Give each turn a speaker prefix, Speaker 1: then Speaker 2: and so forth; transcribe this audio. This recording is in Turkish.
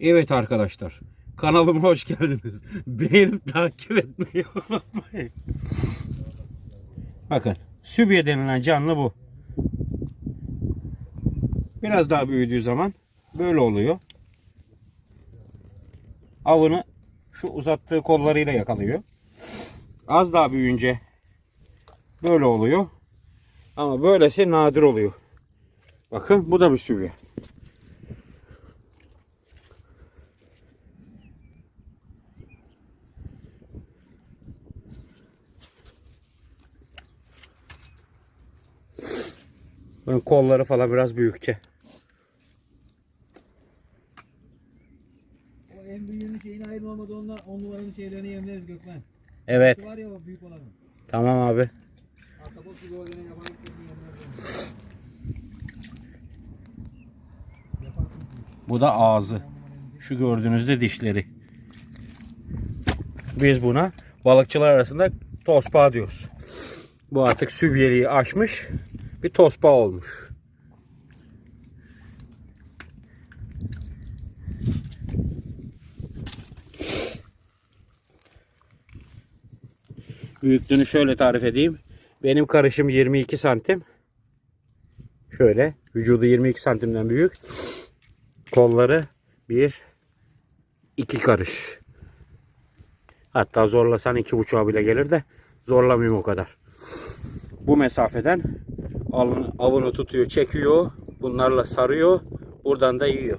Speaker 1: Evet arkadaşlar. Kanalıma hoş geldiniz. Beğenip takip etmeyi unutmayın. Bakın. Sübye denilen canlı bu. Biraz daha büyüdüğü zaman böyle oluyor. Avını şu uzattığı kollarıyla yakalıyor. Az daha büyüyünce böyle oluyor. Ama böylesi nadir oluyor. Bakın bu da bir sübye. Bunun kolları falan biraz büyükçe.
Speaker 2: O en büyüğünün şeyini ayırma olmadı onunla on numaranın şeylerini yemleriz Gökmen.
Speaker 1: Evet.
Speaker 2: Şu var ya o büyük olanı.
Speaker 1: Tamam abi.
Speaker 2: Ahtapot gibi o gene yabancı kısmını yemleriz.
Speaker 1: Bu da ağzı. Şu gördüğünüzde dişleri. Biz buna balıkçılar arasında tospa diyoruz. Bu artık sübyeliği aşmış bir tospa olmuş. Büyüklüğünü şöyle tarif edeyim. Benim karışım 22 santim. Şöyle vücudu 22 santimden büyük. Kolları bir iki karış. Hatta zorlasan iki buçuğa bile gelir de zorlamayayım o kadar. Bu mesafeden avını tutuyor, çekiyor. Bunlarla sarıyor. Buradan da yiyor.